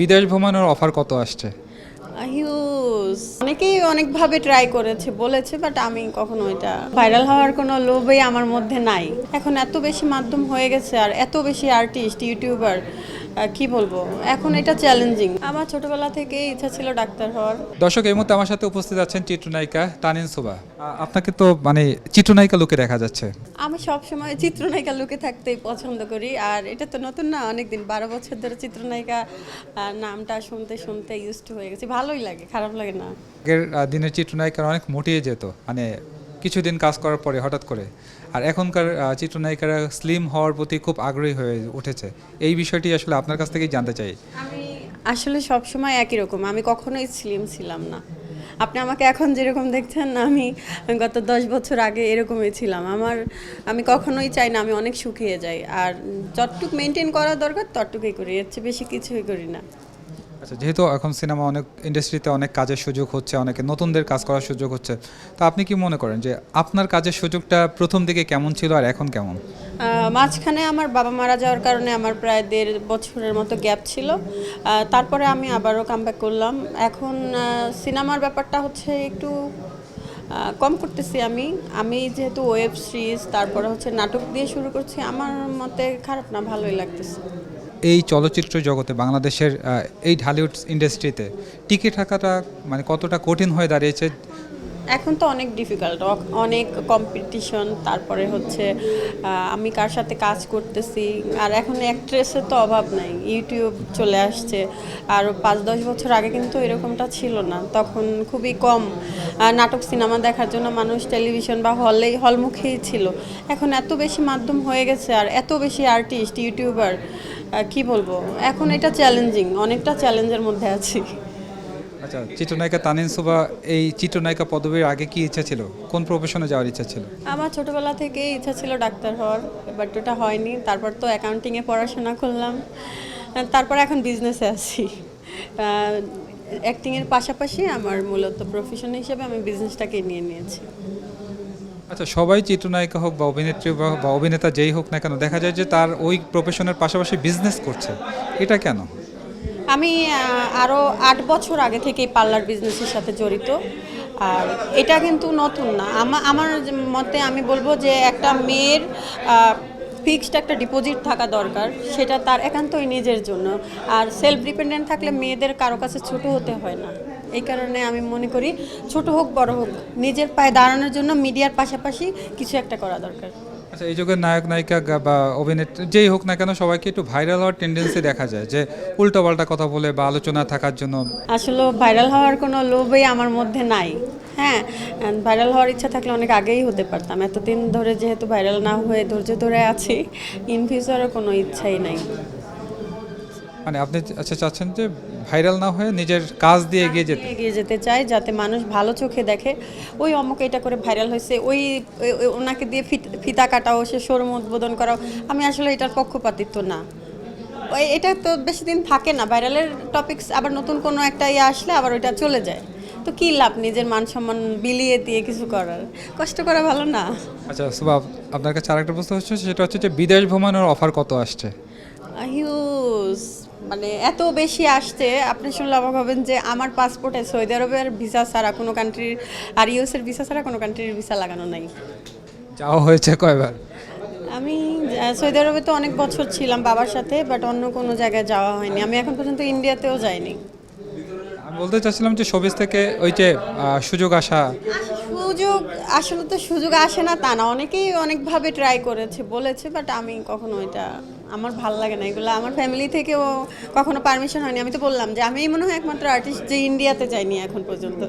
বিদেশ ভ্রমণের অফার কত আসছে? হিউজ অনেকেই অনেকভাবে ট্রাই করেছে, বলেছে বাট আমি কখনো এটা ভাইরাল হওয়ার কোনো লোভই আমার মধ্যে নাই। এখন এত বেশি মাধ্যম হয়ে গেছে, আর এত বেশি আর্টিস্ট ইউটিউবার কি বলব? এখন এটা চ্যালেঞ্জিং আমার ছোটবেলা থেকে ইচ্ছা ছিল ডাক্তার হওয়ার। দর্শক এই মুহূর্তে আমার সাথে উপস্থিত আছেন চিত্রনায়িকা তানিন সুবা। আপনাকে তো মানে চিত্রনায়িকা লোকে দেখা যাচ্ছে। আমি সবসময় চিত্রনায়িকা লুকে থাকতেই পছন্দ করি আর এটা তো নতুন না অনেকদিন বারো বছর ধরে চিত্রনায়িকা নামটা শুনতে শুনতে ইউজ হয়ে গেছি। ভালোই লাগে খারাপ লাগে না। আগের দিনের চিত্রনায়িকারা অনেক মোটিয়ে যেত মানে কিছুদিন কাজ করার পরে হঠাৎ করে। আর এখনকার চিত্রনায়িকারা স্লিম হওয়ার প্রতি খুব আগ্রহী হয়ে উঠেছে। এই বিষয়টি আসলে আপনার কাছ থেকেই জানতে চাই। আসলে সব সময় একই রকম, আমি কখনোই স্লিম ছিলাম না। আপনি আমাকে এখন যেরকম দেখছেন না আমি গত দশ বছর আগে এরকমই ছিলাম। আমার, আমি কখনোই চাই না আমি অনেক শুকিয়ে যাই। আর যতটুক মেনটেন করা দরকার, ততটুকুই করি, এর চেয়ে বেশি কিছুই করি না। আচ্ছা যেহেতু এখন সিনেমা অনেক ইন্ডাস্ট্রিতে অনেক কাজের সুযোগ হচ্ছে, অনেকে নতুনদের কাজ করার সুযোগ হচ্ছে, তো আপনি কি মনে করেন যে আপনার কাজের সুযোগটা প্রথম দিকে কেমন ছিল আর এখন কেমন? মাঝখানে আমার বাবা মারা যাওয়ার কারণে আমার প্রায় দেড় বছরের মতো গ্যাপ ছিল। তারপরে আমি আবারও কামব্যাক করলাম। এখন সিনেমার ব্যাপারটা হচ্ছে একটু কম করতেছি আমি। আমি যেহেতু ওয়েব সিরিজ তারপরে হচ্ছে নাটক দিয়ে শুরু করছি, আমার মতে খারাপ না, ভালোই লাগতেছে। এই চলচ্চিত্র জগতে বাংলাদেশের এই ঢালিউড ইন্ডাস্ট্রিতে টিকে থাকাটা মানে কতটা কঠিন হয়ে দাঁড়িয়েছে? এখন তো অনেক ডিফিকাল্ট অনেক কম্পিটিশন তারপরে হচ্ছে আমি কার সাথে কাজ করতেছি, আর এখন অ্যাক্ট্রেসের তো অভাব নাই ইউটিউব চলে আসছে, আর পাঁচ দশ বছর আগে কিন্তু এরকমটা ছিল না, তখন খুবই কম নাটক সিনেমা দেখার জন্য মানুষ টেলিভিশন বা হলেই হলমুখেই ছিল, এখন এত বেশি মাধ্যম হয়ে গেছে, আর এত বেশি আর্টিস্ট ইউটিউবার কি বলব? এখন এটা চ্যালেঞ্জিং অনেকটা চ্যালেঞ্জের মধ্যে আছি। আচ্ছা চিত্রনায়িকা তানিন সুবা এই চিত্রনায়িকা পদবীর আগে কি ইচ্ছা ছিল? কোন প্রফেশনে যাওয়ার ইচ্ছা ছিল? আমার ছোটবেলা থেকেই ইচ্ছা ছিল ডাক্তার হওয়ার বাট ওটা হয়নি। তারপর তো অ্যাকাউন্টিংয়ে পড়াশোনা করলাম। তারপর এখন বিজনেসে আছি। অ্যাক্টিংয়ের পাশাপাশি আমার মূলত প্রফেশন হিসেবে আমি বিজনেসটাকে নিয়ে নিয়েছি। আচ্ছা সবাই চিত্রনায়িকা হোক বা অভিনেত্রী বা- অভিনেতা যেই হোক না কেন, দেখা যায় যে তার ওই প্রফেশনের পাশাপাশি বিজনেস করছে। এটা কেন? আমি আরও আট বছর আগে থেকেই পার্লার বিজনেসের সাথে জড়িত। আর এটা কিন্তু নতুন না। আমা- আমার মতে আমি বলব যে একটা মেয়ের ফিক্সড একটা ডিপোজিট থাকা দরকার, সেটা তার একান্তই নিজের জন্য। আর সেলফ ডিপেন্ডেন্ট থাকলে মেয়েদের কারও কাছে ছোট হতে হয় না। এই কারণে আমি মনে করি ছোট হোক বড় হোক নিজের পায়ে দাঁড়ানোর জন্য মিডিয়ার পাশাপাশি কিছু একটা করা দরকার। আচ্ছা এই যুগের নায়ক নায়িকা বা অভিনেত্রী যেই হোক না কেন সবাইকে একটু ভাইরাল হওয়ার টেন্ডেন্সি দেখা যায় যে উল্টোপাল্টা কথা বলে বা আলোচনা থাকার জন্য। আসলে ভাইরাল হওয়ার কোনো লোভই আমার মধ্যে নাই। হ্যাঁ ভাইরাল হওয়ার ইচ্ছা থাকলে অনেক আগেই হতে পারতাম। এতদিন ধরে যেহেতু ভাইরাল না হয়ে ধৈর্য ধরে আছি ইন ফিউচারও কোনো ইচ্ছাই নাই। মানে আপনি আচ্ছা চাচ্ছেন যে ভাইরাল না হয়ে নিজের কাজ দিয়ে এগিয়ে যেতে। এগিয়ে যেতে চাই যাতে মানুষ ভালো চোখে দেখে। ওই অমুক এটা করে ভাইরাল হয়েছে। ওই ওনাকে দিয়ে ফিত- কাটাও সে শোরুম উদ্বোধন করাও। আমি আসলে এটার পক্ষপাতিত্ব না। ওই এটা তো বেশি দিন থাকে না। ভাইরালের টপিকস আবার নতুন কোনো একটা ইয়ে আসলে আবার ওইটা চলে যায়। তো কী লাভ নিজের মান সম্মান বিলিয়ে দিয়ে কিছু করার? কষ্ট করা ভালো না। আচ্ছা সুবাব আপনার কাছে আরেকটা প্রশ্ন হচ্ছে সেটা হচ্ছে যে বিদেশ ভ্রমণের অফার কত আসছে? হিউজ মানে এত বেশি আসছে আপনি শুনলে অবাক হবেন যে আমার পাসপোর্টে সৌদি আরবের ভিসা ছাড়া কোনো কান্ট্রির আর ইউএসের ভিসা ছাড়া কোনো কান্ট্রির ভিসা লাগানো নাই। যাওয়া হয়েছে কয়বার? আমি সৌদি আরবে তো অনেক বছর ছিলাম বাবার সাথে বাট অন্য কোনো জায়গায় যাওয়া হয়নি। আমি এখন পর্যন্ত ইন্ডিয়াতেও যাইনি। আমি বলতে চাচ্ছিলাম যে শোবিস থেকে ওই যে সুযোগ আসা সুযোগ, আসলে তো সুযোগ আসে না তা না। অনেকেই অনেকভাবে ট্রাই করেছে, বলেছে বাট আমি কখনো এটা আমার ভালো লাগে না। এগুলো আমার ফ্যামিলি থেকেও কখনো পারমিশন হয়নি। আমি তো বললাম যে, আমি মনে হয় একমাত্র আর্টিস্ট যে ইন্ডিয়াতে যাইনি এখন পর্যন্ত।